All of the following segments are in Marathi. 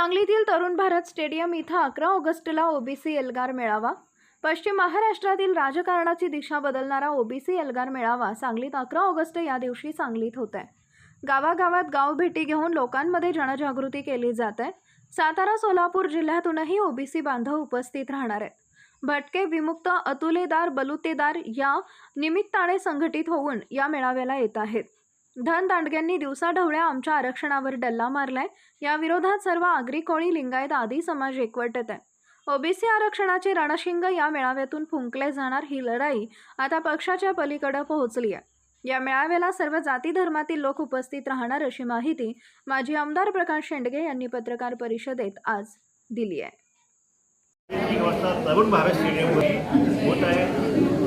सांगलीतील तरुण भारत स्टेडियम इथं अकरा ऑगस्टला ओबीसी एल्गार मेळावा. पश्चिम महाराष्ट्रातील राजकारणाची दिशा बदलणारा ओबीसी एल्गार मेळावा सांगलीत अकरा ऑगस्ट या दिवशी सांगलीत होत आहे गावागावात गाव भेटी घेऊन लोकांमध्ये जनजागृती केली जात आहे सातारा सोलापूर जिल्ह्यातूनही ओबीसी बांधव उपस्थित राहणार आहेत. भटके विमुक्त अतुलेदार बलुतेदार या निमित्ताने संघटित होऊन या मेळाव्याला येत आहेत. धनदांडग्यांनी दिवसाढवळ्या आमच्या आरक्षणावर डल्ला मारलाय. या विरोधात सर्व आगरी कोळी लिंगायत आदी समाज एकवटत आहे. ओबीसी आरक्षणाचे रणशिंग या मेळाव्यातून फुंकले जाणार ही लढाई आता पक्षाच्या पलीकडे पोहोचली आहे. या मेळाव्याला सर्व जाती धर्मातील लोक उपस्थित राहणार अशी माहिती माजी आमदार प्रकाश शेंडगे यांनी पत्रकार परिषदेत आज दिली आहे. तरुण भारत होत आहे.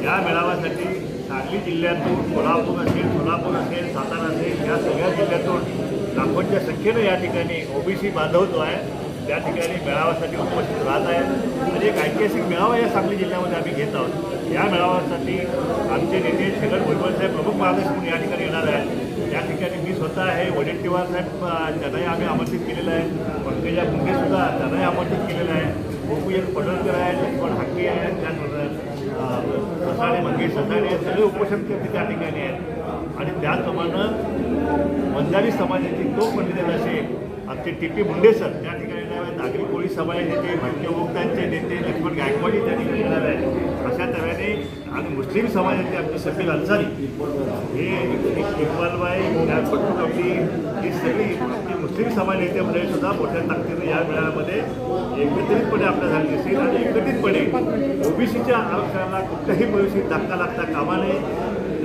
या मेळाव्यासाठी सांगली जिल्ह्यातून कोल्हापूर असेल सोलापूर असेल सातारा असेल या सगळ्या जिल्ह्यातून लाखोंच्या संख्येनं या ठिकाणी ओबीसी बांधव जो आहे त्या ठिकाणी मेळाव्यासाठी उपस्थित राहत आहेत. आणि एक ऐतिहासिक मेळावा या सांगली जिल्ह्यामध्ये आम्ही घेत आहोत. या मेळाव्यासाठी आमचे नेते छगन भुजबळ साहेब प्रमुख मार्गदर्शक म्हणून या ठिकाणी येणार आहेत. या ठिकाणी मी स्वतः आहे वडेट्टीवार साहेब त्यांनाही आम्ही आमंत्रित केलेलं आहे. पंकजा मुंडेसुद्धा त्यांनाही आमंत्रित केलेलं आहे. गोपूजन पडळकर आहेत लक्ष्मण हाके आहेत त्याचबरोबर ससाणे मंगेश ससाणे सगळे सगळे उपोषणकर्ते त्या ठिकाणी आहेत. आणि त्याचप्रमाणे वंजारी समाजाची तो पंडित असे आमचे टी पी मुंडे सर त्या ठिकाणी येणार आहेत. नागरिक कोळी समाजाचे नेते भटके उपभोक्त्यांचे नेते लक्ष्मण गायकवाडी त्या ठिकाणी येणार आहेत. अशा तऱ्हेने आणि मुस्लिम समाजाचे आमचे सफील अन्सारी हे इक्बालबाई त्या ही सगळी ही मुस्लिम समाज नेते मंडळी सुद्धा मोठ्या ताकदीने या मेळाव्यामध्ये एकत्रितपणे आपल्या झाली असेल आणि एकत्रितपणे ओबीसीच्या आरक्षणाला कुठल्याही परिस्थितीत धक्का लागता कामा नये.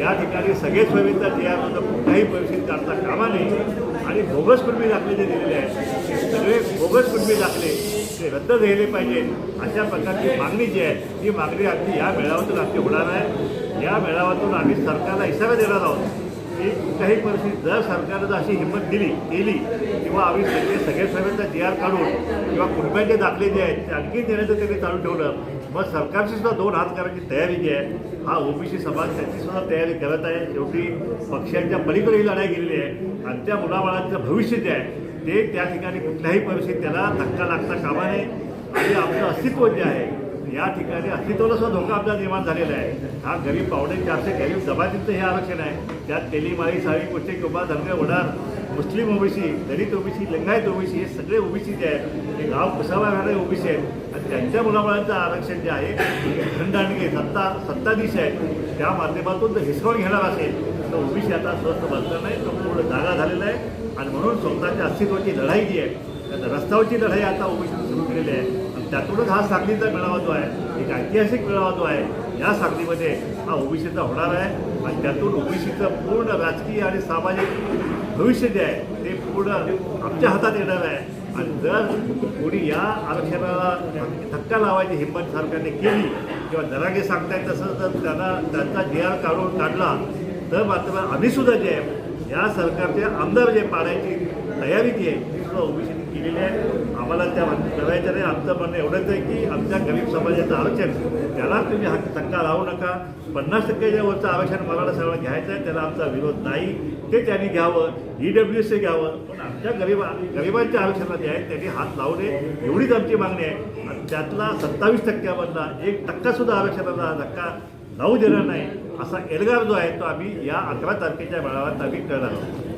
या ठिकाणी सगळे सोयीचा जे आहे कुठल्याही परिस्थितीत काढता कामा नये. आणि बोगस कुटुंबी दाखले जे दिलेले आहेत सगळे बोगस कुटुंबी दाखले ते रद्द झाले पाहिजेत अशा प्रकारची मागणी जी आहे ती मागणी आमची या मेळाव्यातून आमची होणार आहे. या मेळाव्यातून आम्ही सरकारला इशारा देणार आहोत की कुठल्याही परिस्थितीत जर सरकारनं जर अशी हिंमत दिली केली किंवा आम्ही सगळे सगळे सर्वांचा जी आर काढून किंवा कुटुंबाचे दाखले जे आहेत ते आणखी देण्याचं त्यांनी चालू ठेवलं मग सरकारची सुद्धा दोन हात करायची तयारी जी आहे हा ओबीसी समाज त्याची सुद्धा तयारी करत आहे. शेवटी पक्षांच्या पलीकडे ही लढाई गेलेली आहे. आणि त्या मुलाबाळांचं भविष्य जे आहे ते त्या ठिकाणी कुठल्याही परिस्थितीत त्याला धक्का लागता कामा नये. आणि आपलं अस्तित्व जे आहे या ठिकाणी अस्तित्वाला सुद्धा धोका आपला निर्माण झालेला आहे. हा गरीब पावणे चारशे गरीब जमातीचं हे आरक्षण आहे. त्यात तेलीमाळी साळी कुठे किंवा धनगर वडार Muslim OBC Dalit OBC Lingayat OBC हे सगळे ओबीसी जे आहेत हे गाव कुसावा राहणारे ओबीसी आहेत. आणि त्यांच्या मुलामुळांचं आरक्षण जे आहे खंडांडगे सत्ता सत्ताधीश आहेत. त्या माध्यमातून जर हिसकावून घेणार असेल तर ओबीसी आता स्वस्त बसणार नाही तो पूर्ण जागा झालेला आहे. आणि म्हणून स्वतःच्या अस्तित्वाची लढाई जी आहे रस्त्यावरची लढाई आता ओबीसीने सुरू केलेली आहे. आणि त्यातूनच हा सांगलीचा मेळावा जो आहे एक ऐतिहासिक मेळावा जो आहे या सांगलीमध्ये हा ओबीसीचा होणार आहे. आणि त्यातून ओबीसीचं पूर्ण राजकीय आणि सामाजिक भविष्य जे आहे ते पूर्ण आमच्या हातात येणार आहे. आणि जर कोणी या आरक्षणाला धक्का लावायची हिंमत सरकारने केली किंवा दरागे सांगताय तसं जर त्यांना त्यांचा जे आर काढून काढला तर मात्र आम्हीसुद्धा जे आहे या सरकारचे आमदार जे पाडायची तयारी जी आहे ती सुद्धा ओबीसीने केलेली आहे. आम्हाला त्या करायच्या नाही. आमचं म्हणणं एवढंच आहे की आमच्या गरीब समाजाचं आरक्षण त्याला तुम्ही हा धक्का लावू नका. पन्नास टक्क्याच्या वरचं आरक्षण मराठा सगळं घ्यायचं आहे त्याला आमचा विरोध नाही. ते त्यांनी घ्यावं ई डब्ल्यू एसचे घ्यावं. पण आमच्या गरिबा गरिबांच्या आरक्षणाला जे आहे त्यांनी हात लावू नये. एवढीच आमची मागणी आहे. आणि त्यातला सत्तावीस टक्क्यामधला एक टक्कासुद्धा आरक्षणाला धक्का लावू देणार नाही. असा एल्गार जो आहे तो आम्ही या अकरा तारखेच्या मेळाव्यात आम्ही करणार आहोत.